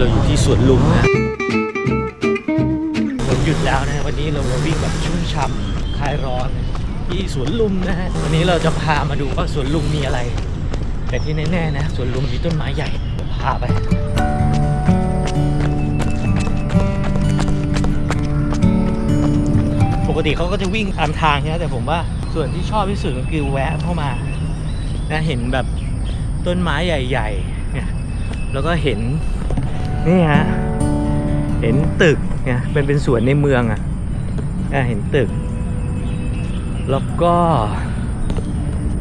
เราอยู่ที่สวนลุมนะผมหยุดแล้วนะวันนี้เรามาวิ่งแบบชุ่มฉ่ำคลายร้อน ที่สวนลุมนะฮะวันนี้เราจะพามาดูว่าสวนลุมมีอะไร แต่ที่แน่ๆนะสวนลุมมีต้นไม้ใหญ่พาไปปกติเขาก็จะวิ่งตามทางใช่ไหมแต่ผมว่าส่วนที่ชอบที่สุดก็คือแวะเข้ามานะเห็นแบบต้นไม้ใหญ่ๆเนี่ยแล้วก็เห็น นี่ฮะ เห็นตึกเนี่ยเป็นเป็นสวนในเมืองอะเห็นตึก แล้วก็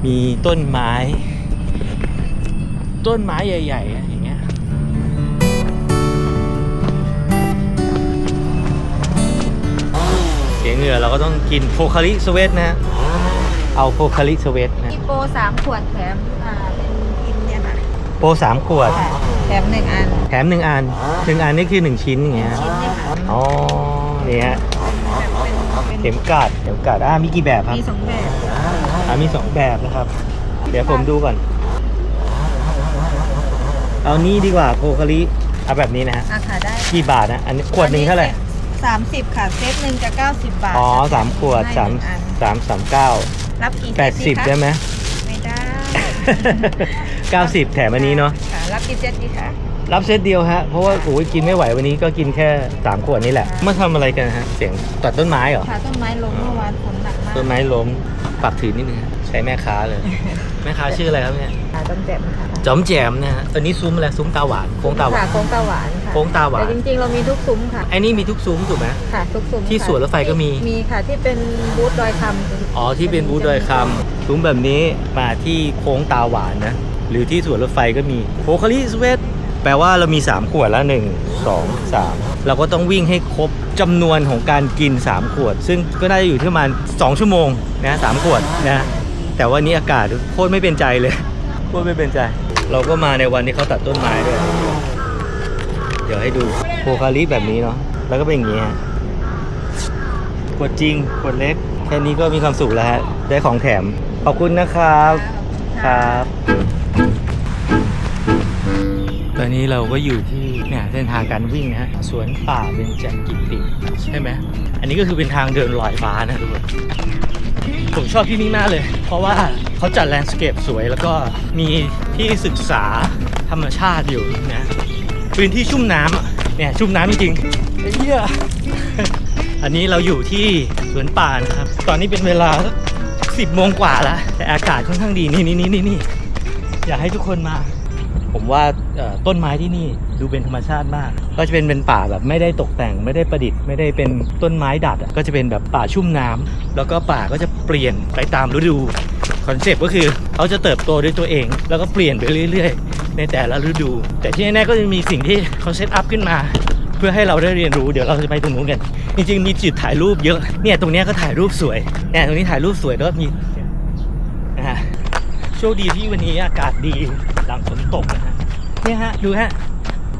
มีต้นไม้ ต้นไม้ใหญ่ๆอย่างเงี้ยเสียเหงื่อเราก็ต้องกินโพคาริสเวตนะฮะเอาโพคาริสเวตนะมีโปสามขวดแถมอ่าเป็นกินเนี่ยค่ะ โปรสามขวด แถมหนึ่งอัน แถมหนึ่งอันหนึ่งอันนี่คือหนึ่งชิ้นอย่างเงี้ยชิ้นเนี่ยค่ะอ๋อนี่ฮะแบบเป็นเข็มกลัดเข็มกลัดอ่ามีกี่แบบครับมีสองแบบ อ่ามีสองแบบนะครับ เดี๋ยวผมดูก่อน เอานี่ดีกว่าโพคาริเอาแบบนี้นะฮะราคาได้กี่บาทนะอันนี้ขวดหนึ่งเท่าไหร่สามสิบค่ะ เซตหนึ่งจะเก้าสิบบาทอ๋อค่ะสามขวดให้สามหนึ่งอันสามสามเก้ารับกี่แปดสิบเซตได้ไหม ไม่ได้ เก้าสิบแถมอันนี้เนาะค่ะรับกี่เซตดีคะรับเซตเดียวฮะ เพราะว่าโอ้ยกินไม่ไหววันนี้ก็กินแค่3ขวดนี่แหละมาทำอะไรกันฮะ เสียงตัดต้นไม้เหรอค่ะต้นไม้ล้มเมื่อวานฝนหนักมากต้นไม้ล้มปรับถือนิดนึงฮะใช้แม่ค้าเลย แม่ค้าชื่ออะไรครับเนี่ยค่ะต้นแจ่มค่ะจอมแจมนะฮะอันนี้ซุ้มอะไรซุ้มตาหวานโค้งตาหวาค่ะน โค้งตาหวานค่ะโค้งตาหวาน แต่จริงๆ เรามีทุกซุ้มค่ะ ไอ้นี่มีทุกซุ้มถูกไหม ค่ะ ทุกซุ้มที่ค่ะสวนรถไฟก็มี มีค่ะที่เป็นบูธดอยคำอ๋อที่เป็นบูธดอยคำซุ้มแบบนี้มาที่โค้งตาหวานนะ หรือที่สวนรถไฟก็มีโพคาริสเวตแปลว่าเรามี 3 ขวดล้ว1 2 3 เราก็ต้องวิ่งให้ครบจำนวนของการกิน 3 ขวด ซึ่งก็น่าจะอยู่ที่ประมาณ 2 ชั่วโมงนะสามขวดนะแต่ว่านี้อากาศโคตรไม่เป็นใจเลยโคตรไม่เป็นใจ เราก็มาในวันที่เขาตัดต้นไม้ด้วย เดี๋ยวให้ดูโพคาริแบบนี้เนาะแล้วก็เป็นอย่างนี้ฮะขวดจริงขวดเล็ก แค่นี้ก็มีความสุขแล้วฮะได้ของแถมขอบคุณนะครับครับ ตอนนี้เราก็อยู่ที่เนี่ยเส้นทางการวิ่งนะฮะสวนป่าเบญจกิติใช่ไหมอันนี้ก็คือเป็นทางเดินลอยฟ้านะทุกคนผมชอบที่นี่มากเลย เพราะว่าเขาจัดแลนด์สเคปสวยแล้วก็มีที่ศึกษาธรรมชาติอยู่นะพื้นที่ชุ่มน้ำเนี่ยชุ่มน้ำจริงๆไอ้เหี้ยอันนี้เราอยู่ที่สวนป่านะครับ ตอนนี้เป็นเวลาสิบโมงกว่าแล้วแต่อากาศค่อนข้างดีนี่นี่นี่นี่นี่อยากให้ทุกคนมา ผมว่าต้นไม้ที่นี่ดูเป็นธรรมชาติมาก ก็จะเป็นเป็นป่าแบบไม่ได้ตกแต่งไม่ได้ประดิษฐ์ไม่ได้เป็นต้นไม้ดัด ก็จะเป็นแบบป่าชุ่มน้ำแล้วก็ป่าก็จะเปลี่ยนไปตามฤดูคอนเซปต์ก็คือเขาจะเติบโตด้วยตัวเอง แล้วก็เปลี่ยนไปเรื่อยๆ ในแต่ละฤดู แต่ที่แน่ๆก็จะมีสิ่งที่เขาเซตอัพขึ้นมา เพื่อให้เราได้เรียนรู้เดี๋ยวเราจะไปตรงนู้นกัน จริงๆมีจุดถ่ายรูปเยอะเนี่ยตรงนี้ก็ถ่ายรูปสวยเนี่ยตรงนี้ถ่ายรูปสวยแล้วมีนะฮะโชคดีที่วันนี้อากาศดี หลังฝนตกนะฮะเนี่ยฮะดูฮะ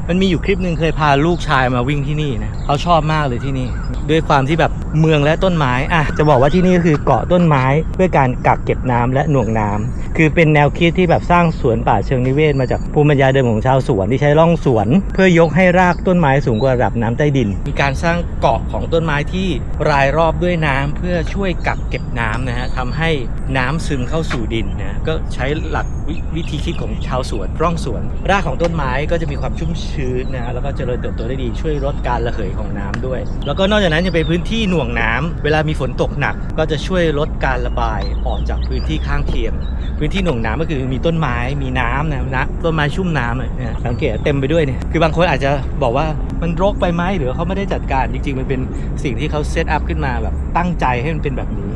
มันมีอยู่คลิปหนึ่งเคยพาลูกชายมาวิ่งที่นี่นะเขาชอบมากเลยที่นี่ ด้วยความที่แบบเมืองและต้นไม้อะจะบอกว่าที่นี่ก็คือเกาะต้นไม้เพื่อการกักเก็บน้ำและหน่วงน้ำคือเป็นแนวคิดที่แบบสร้างสวนป่าเชิงนิเวศมาจากภูมิปัญญาเดิมของชาวสวนที่ใช้ร่องสวน เพื่อยกให้รากต้นไม้สูงกว่าระดับน้ำใต้ดิน มีการสร้างเกาะของต้นไม้ที่รายรอบด้วยน้ำเพื่อช่วยกักเก็บน้ำนะฮะทำให้น้ำซึมเข้าสู่ดินนะก็ใช้หลักววิธีคิดของชาวสวนร่องสวน รากของต้นไม้ก็จะมีความชุ่มชื้นนะแล้วก็เจริญเติบโตได้ดีช่วยลดการระเหยของน้ำด้วย แล้วก็นอกจากนั้นยังเป็นพื้นที่หน่ววงน้ำเวลามีฝนตกหนักก็จะช่วยลดการระบายออกจากพื้นที่ข้างเคียง พื้นที่หน่วงน้ำก็คือมีต้นไม้มีน้ำนะนะต้นไม้ชุ่มน้ำอะเนี่ยสังเกตเต็มไปด้วยเนี่ยคือบางคนอาจจะบอกว่ามันรกไปไหมหรือเขาไม่ได้จัดการจริงๆ มันเป็นสิ่งที่เขาเซตอัพขึ้นมาแบบตั้งใจให้มันเป็นแบบนี้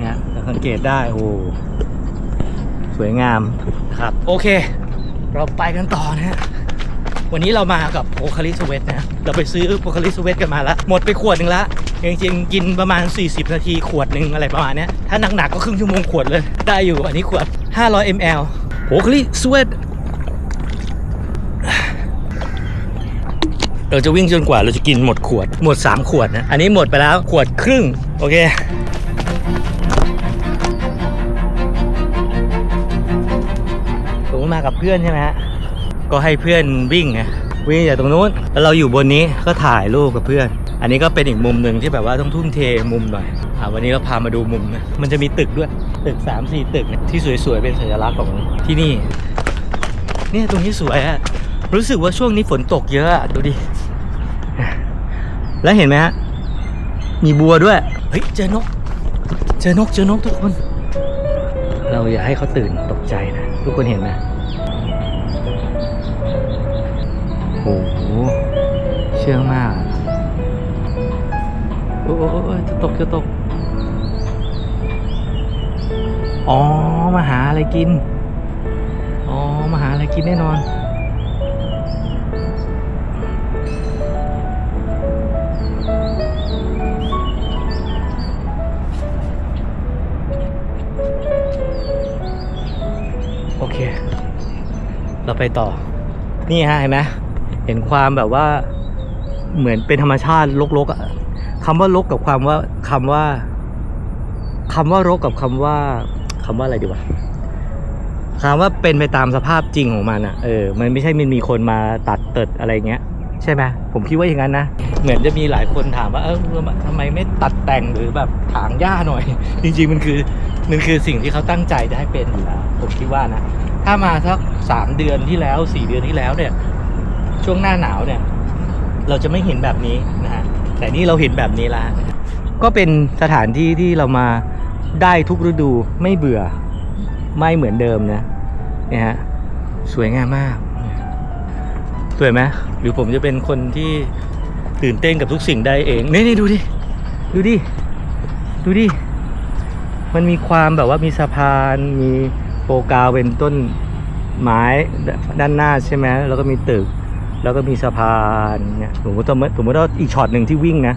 เนี่ยสังเกตได้โอ้สวยงามครับโอเค เราไปกันต่อนะฮะวันนี้เรามากับโพคาริสเวตนะ เราไปซื้อโพคาริสเวตกันมาแล้ว หมดไปขวดหนึ่งละ จริงๆกินประมาณ 40 นาทีขวดหนึ่งอะไรประมาณนี้ถ้าหนักๆก็ครึ่งชั่วโมงขวดเลย ได้อยู่อันนี้ขวด 500 ml โพคาริสเวตเราจะวิ่งจนกว่าเราจะกินหมดขวด หมด 3 ขวดนะ อันนี้หมดไปแล้วขวดครึ่ง โอเคผมมากับเพื่อนใช่ไหมฮะ ก็ให้เพื่อนวิ่งไงวิ่งจากตรงนู้น แล้วเราอยู่บนนี้ก็ถ่ายรูปกับเพื่อน อันนี้ก็เป็นอีกมุมหนึ่งที่แบบว่าต้องทุ่มเทมุมหน่อยอ่าวันนี้เราพามาดูมุมนะมันจะมีตึกด้วยตึก 3 4 ตึกเนี่ยที่สวยๆเป็นสัญลักษณ์ของที่นี่ เนี่ยตรงนี้สวยอะรู้สึกว่าช่วงนี้ฝนตกเยอะอะดูดิ แล้วเห็นไหมฮะมีบัวด้วย เฮ้ยเจอนก เจอนกเจอนกทุกคน เราอย่าให้เขาตื่นตกใจนะทุกคนเห็นไหมโอ้โหเชื่องมาก โอ้โอ้จะตกจะตก อ๋อ มาหาอะไรกิน อ๋อ มาหาอะไรกินแน่นอน โอเค เราไปต่อ นี่ฮะเห็นไหมเห็นความแบบว่าเหมือนเป็นธรรมชาติรกๆอะ คำว่ารกกับความว่าคำว่าคำว่ารกกับคำว่าคำว่าอะไรดีวะคำว่าเป็นไปตามสภาพจริงของมันอะเออ มันไม่ใช่มันมีคนมาตัดเติดอะไรเงี้ย ใช่ไหมผมคิดว่าอย่างนั้นนะ เหมือนจะมีหลายคนถามว่า เออทำไมไม่ตัดแต่งหรือแบบถางหญ้าหน่อย จริง ๆ มันคือ มันคือสิ่งที่เขาตั้งใจจะให้เป็นอยู่แล้ว ผมคิดว่านะ ถ้ามาสักสามเดือนที่แล้วสี่เดือนที่แล้วเนี่ย ช่วงหน้าหนาวเนี่ย เราจะไม่เห็นแบบนี้นะฮะ แต่นี่เราเห็นแบบนี้แล้วก็เป็นสถานที่ที่เรามาได้ทุกฤดูไม่เบื่อ ไม่เหมือนเดิมนะเนี่ยฮะสวยงามมาก สวยไหมหรือผมจะเป็นคนที่ตื่นเต้นกับทุกสิ่งได้เองนี่นี่ดูดิดูดิดูดิมันมีความแบบว่ามีสะพานมีโปกาวเป็นต้นไม้ด้านหน้าใช่ไหมแล้วก็มีตึก แล้วก็มีสะพานเนี่ยสมมติสมมติว่าอีกช็อตหนึ่งที่วิ่งนะ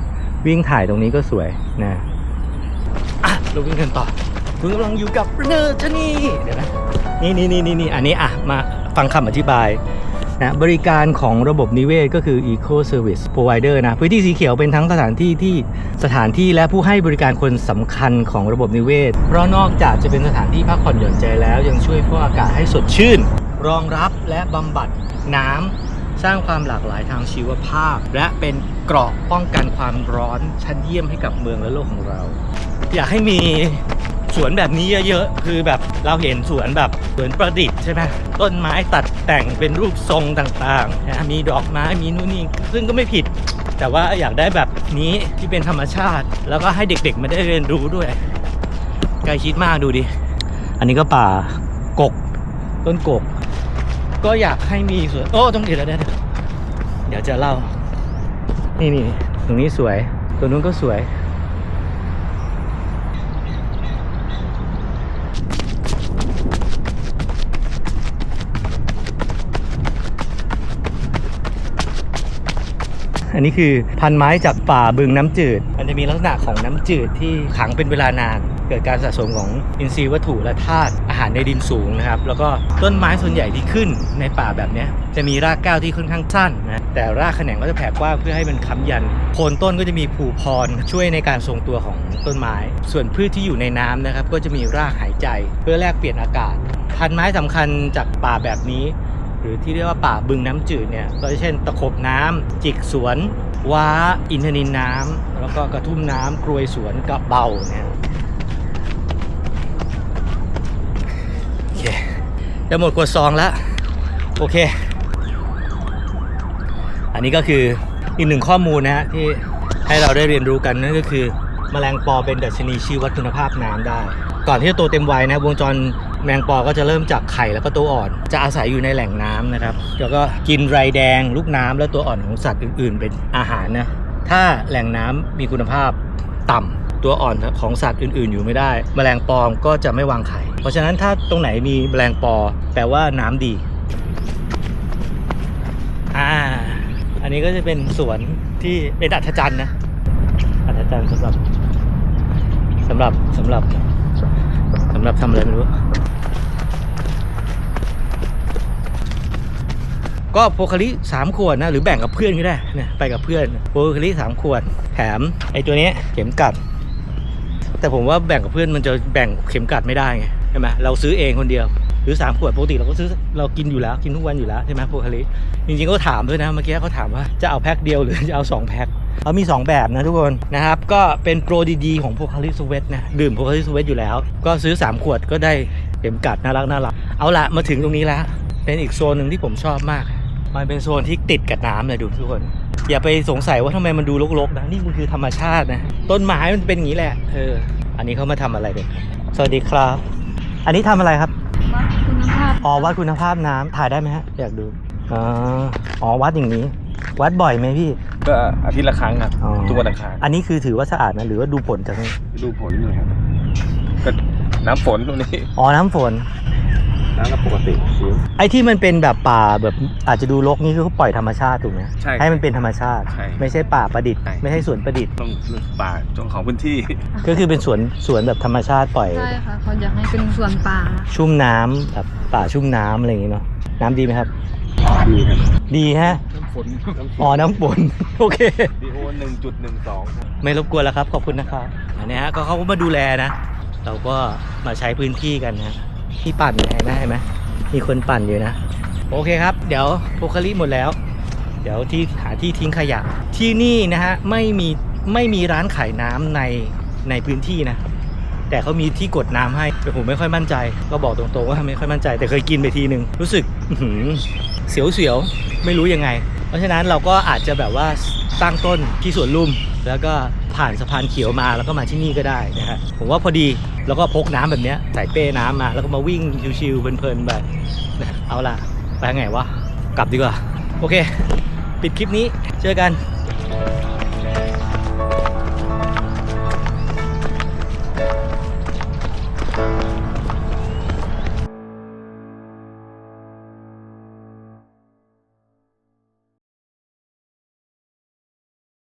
วิ่งถ่ายตรงนี้ก็สวยนะอะเราวิ่งกันต่อคุณกำลังอยู่กับเนอร์ชนีเดี๋ยวนะนี่นี่นี่นี่อันนี้อะมาฟังคำอธิบายนะบริการของระบบนิเวศก็คือ Eco Service Provider นะพื้นที่สีเขียวเป็นทั้งสถานที่ที่สถานที่และผู้ให้บริการคนสำคัญของระบบนิเวศ เพราะนอกจากจะเป็นสถานที่พักผ่อนหย่อนใจแล้ว ยังช่วยพวกอากาศให้สดชื่น รองรับและบำบัดน้ำ สร้างความหลากหลายทางชีวภาพ และเป็นเกราะป้องกันความร้อนชั้นเยี่ยมให้กับเมืองและโลกของเรา อยากให้มีสวนแบบนี้เยอะๆ คือแบบเราเห็นสวนแบบสวนประดิษฐ์ใช่ไหมต้นไม้ตัดแต่งเป็นรูปทรงต่างๆนะมีดอกไม้มีนู่นนี่ซึ่งก็ไม่ผิด แต่ว่าอยากได้แบบนี้ที่เป็นธรรมชาติ แล้วก็ให้เด็กๆมาได้เรียนรู้ด้วยใกล้ชิดมากดูดิ อันนี้ก็ป่ากก ต้นกก ก็อยากให้มีสวนโอ้ต้องเดี๋ยวเดี๋ยวเดี๋ยวเดี๋ยวจะเล่า นี่นี่ตรงนี้สวย ตัวนู้นก็สวย อันนี้คือพันไม้จากป่าบึงน้ำจืด มันจะมีลักษณะของน้ำจืดที่ขังเป็นเวลานาน เกิดการสะสมของอินทรีย์วัตถุและธาตุ หารในดินสูงนะครับ แล้วก็ต้นไม้ส่วนใหญ่ที่ขึ้นในป่าแบบนี้จะมีรากก้าวที่ค่อนข้างสั้นนะแต่รากแขนงก็จะแผ่กว้างเพื่อให้มันค้ำยันโคนต้นก็จะมีภูพรช่วยในการทรงตัวของต้นไม้ ส่วนพืชที่อยู่ในน้ำนะครับ ก็จะมีรากหายใจเพื่อแลกเปลี่ยนอากาศ พันไม้สำคัญจากป่าแบบนี้ หรือที่เรียกว่าป่าบึงน้ำจืดเนี่ยก็เช่นตะขบน้ำจิกสวนว้า อินทนินน้ำแล้วก็กระทุ่มน้ำกรวยสวนกระเบาเนี่ยโอเค จะหมดกดซองแล้ว โอเค อันนี้ก็คืออีกหนึ่งข้อมูลนะฮะที่ให้เราได้เรียนรู้กันนั่นก็คือแมลงปอเป็นดัชนีชี้วัดคุณภาพน้ำได้ ก่อนที่จะโตเต็มวัยนะวงจรแมลงปอก็จะเริ่มจากไข่แล้วก็ตัวอ่อน จะอาศัยอยู่ในแหล่งน้ำนะครับ แล้วก็กินไรแดง ลูกน้ำและตัวอ่อนของสัตว์อื่น ๆ เป็นอาหารนะ ถ้าแหล่งน้ำมีคุณภาพต่ำ ตัวอ่อนของสัตว์อื่น ๆ อยู่ไม่ได้ แมลงปอก็จะไม่วางไข่ เพราะฉะนั้นถ้าตรงไหนมีแมลงปอแปลว่าน้ำดี อ่า อันนี้ก็จะเป็นสวนที่เป็นอัศจรรย์นะ อัศจรรย์สำหรับสำหรับสำหรับสำหรับทำอะไรไม่รู้ก็โพคาลิสามขวดนะหรือแบ่งกับเพื่อนก็ได้นี่ยไปกับเพื่อนโพคาลิสามขวดแถมไอ้ตัวนี้เข็มกัด แต่ผมว่าแบ่งกับเพื่อนมันจะแบ่งเข็มกัดไม่ได้ไงใช่ไหมเราซื้อเองคนเดียว หรือสามขวดปกติเราก็ซื้อเรากินอยู่แล้วกินทุกวันอยู่แล้วใช่ไหมโพคาลิจริงๆก็ถามด้วยนะเมื่อกี้เขาถามว่าจะเอาแพ็คเดียวหรือจะเอาสองแพ็คเขามี 2 แบบนะทุกคนนะครับ ก็เป็นโปรดีๆของโพคาลิสเวตนะดื่มโพคาลิสเวตอยู่แล้ว ก็ซื้อ 3 ขวดก็ได้เข็มกัดน่ารักน่ารักเอาละมาถึงตรงนี้แล้ว เป็นอีกโซนหนึ่งที่ผมชอบมาก มันเป็นโซนที่ติดกับน้ำเลยดูทุกคน อย่าไปสงสัยว่าทำไมมันดูรกๆนะนี่มันคือธรรมชาตินะ ต้นไม้มันเป็นอย่างนี้แหละเอออันนี้เขามาทำอะไรกันสวัสดีครับ อันนี้ทำอะไรครับวัดคุณภาพอ๋อวัดคุณภาพน้ำถ่ายได้ไหมฮะอยากดูอ๋ออ๋อวัดอย่างนี้ วัดบ่อยไหมพี่ก็อาทิตย์ละครั้งครับอ๋อทุกวันอังคารอันนี้คือถือว่าสะอาดนะหรือว่าดูผลจากนี้ดูผลเลยครับก็น้ำฝนตรงนี้อ๋อน้ำฝน น้ำก็ปกติชิว ไอ้ที่มันเป็นแบบป่าแบบอาจจะดูรกนี่คือเขาปล่อยธรรมชาติถูกไหมใช่ให้มันเป็นธรรมชาติ ใช่ไม่ใช่ป่าประดิษฐ์ ใช่ ไม่ใช่สวนประดิษฐ์ ต้องป่าเจ้าของพื้นที่ ก็คือเป็นสวนสวนแบบธรรมชาติปล่อย ใช่ค่ะเขาอยากให้เป็นส่วนป่า ชุ่มน้ำแบบป่าชุ่มน้ำอะไรอย่างงี้เนาะน้ำดีไหมครับ ดีครับดีฮะน้ำฝนอ๋อน้ำฝน โอเค ดีโอหนึ่งจุดหนึ่งสองไม่รบกวนแล้วครับ ขอบคุณนะครับอันนี้ฮะก็เขาก็มาดูแลนะ เราก็มาใช้พื้นที่กันนะ ที่ปั่นเห็นไหมเห็นไหมมีคนปั่นอยู่นะ โอเคครับ เดี๋ยวโพคาลิหมดแล้ว เดี๋ยวที่หาที่ทิ้งขยะ ที่นี่นะฮะไม่มีไม่มีร้านขายน้ำในในพื้นที่นะ แต่เขามีที่กดน้ำให้แต่ผมไม่ค่อยมั่นใจ ก็บอกตรงๆว่าไม่ค่อยมั่นใจ แต่เคยกินไปทีหนึ่งรู้สึกหือเสียวๆไม่รู้ยังไง เพราะฉะนั้นเราก็อาจจะแบบว่าตั้งต้นที่สวนลุม แล้วก็ผ่านสะพานเขียวมาแล้วก็มาที่นี่ก็ได้นะฮะผมว่าพอดีแล้วก็พกน้ำแบบเนี้ยใส่เป้น้ำมา แล้วก็มาวิ่งชิวๆเพลินๆแบบเอาล่ะ ไปไงวะ กลับดีกว่า โอเค ปิดคลิปนี้เจอกัน